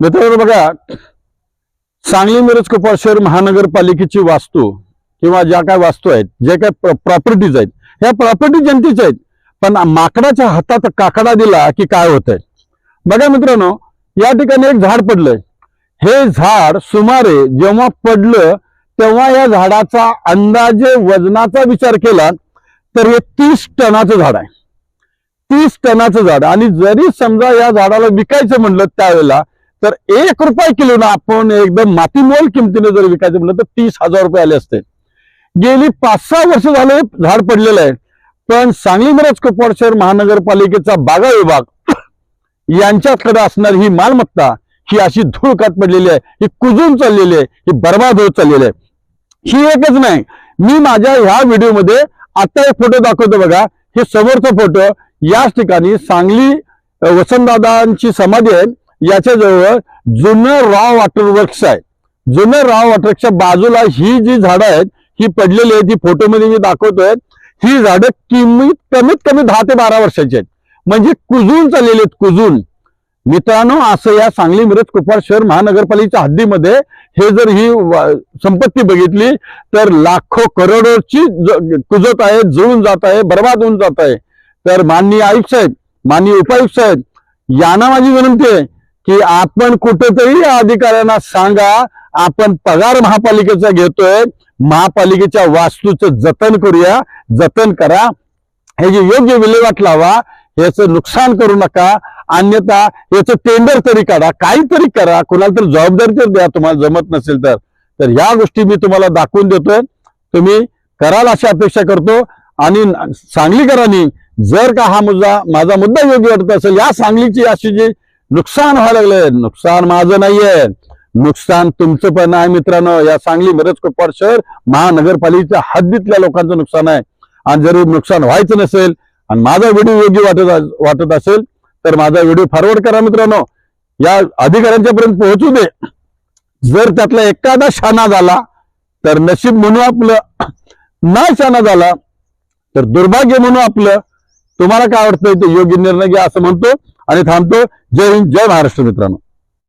मित्रांनो बघा सांगली मिरज कोपर शहर महानगरपालिकेची वास्तू किंवा ज्या काय वास्तू आहेत जे काय प्रॉपर्टीज आहेत ह्या प्रॉपर्टी जनतेच्या आहेत. पण माकडाच्या हातात काकडा दिला की काय होत आहे बघा मित्रांनो या ठिकाणी एक झाड पडलंय. हे झाड सुमारे जेव्हा पडलं तेव्हा या झाडाचा अंदाजे वजनाचा विचार केला तर हे तीस टनाचं झाड आहे. तीस टनाचं झाड. आणि जरी समजा या झाडाला विकायचं म्हणलं त्यावेळेला तर एक रुपये किलोनं आपण एकदम मातीमोल किमतीने जर विकायचं म्हणलं तर तीस हजार रुपये आले असते. गेली पाच सहा वर्ष झाले झाड पडलेलं आहे. पण सांगली मिरज शहर महानगरपालिकेचा बागा विभाग यांच्याकडे असणारी ही मालमत्ता ही अशी धूळकात पडलेली आहे. ही कुजून चाललेली आहे. ही बर्बाद होत चाललेली आहे. ही एकच नाही. मी माझ्या ह्या व्हिडिओमध्ये आता एक फोटो दाखवतो बघा. हे समोरचा फोटो. याच ठिकाणी सांगली वसंतदादांची समाधी आहे. याच्या जवळ जुनं राव वॉटर वर्क्स आहे. जुनं राव वॉटर बाजूला ही जी झाडं आहेत ही पडलेली आहेत ही फोटोमध्ये मी दाखवतोय ही झाडं किमीत कमीत कमी दहा ते बारा वर्षाची आहेत. म्हणजे कुजून चाललेले आहेत कुजून. मित्रांनो असं या सांगली मिरज कुपवाड शहर महानगरपालिकेच्या हद्दीमध्ये हे जर ही संपत्ती बघितली तर लाखो करोडोची कुजत आहे जुळून जात आहे बर्बाद होऊन जात आहे. तर माननीय आयुक्त साहेब माननीय उपायुक्त साहेब यांना माझी विनंती आहे की आपण कुठेतरी या अधिकाऱ्यांना सांगा आपण पगार महापालिकेचा घेतोय महापालिकेच्या वास्तूचं जतन करूया जतन करा. हे जे योग्य विल्हेवाट लावा याचं नुकसान करू नका. अन्यथा याचं टेंडर तरी काढा काहीतरी करा. कुणाला तरी जबाबदारी तर द्या तुम्हाला जमत नसेल तर. तर ह्या गोष्टी मी तुम्हाला दाखवून देतोय. तुम्ही कराल अशी अपेक्षा करतो. आणि सांगलीकरांनी जर का हा मुद्दा माझा मुद्दा योग्य वाटत असेल या सांगलीची अशी जी नुकसान व्हायला लागलंय. नुकसान माझं नाहीये. नुकसान तुमचं पण आहे मित्रांनो. या सांगली मिरज कोपवाड शहर महानगरपालिकेच्या हद्दीतल्या लोकांचं नुकसान आहे. आणि जर नुकसान व्हायचं नसेल आणि माझा व्हिडिओ योग्य वाटत वाटत असेल तर माझा व्हिडिओ फॉरवर्ड करा मित्रांनो. या अधिकाऱ्यांच्या पर्यंत पोहोचू दे. जर त्यातला एखादा शाना झाला तर नशीब म्हणू आपलं ना शाना झाला तर दुर्भाग्य म्हणू आपलं तुम्हाला काय वाटतंय ते योग्य निर्णय घ्या असं म्हणतो. आणि थांबतो. जय हिंद जय महाराष्ट्र मित्रांनो.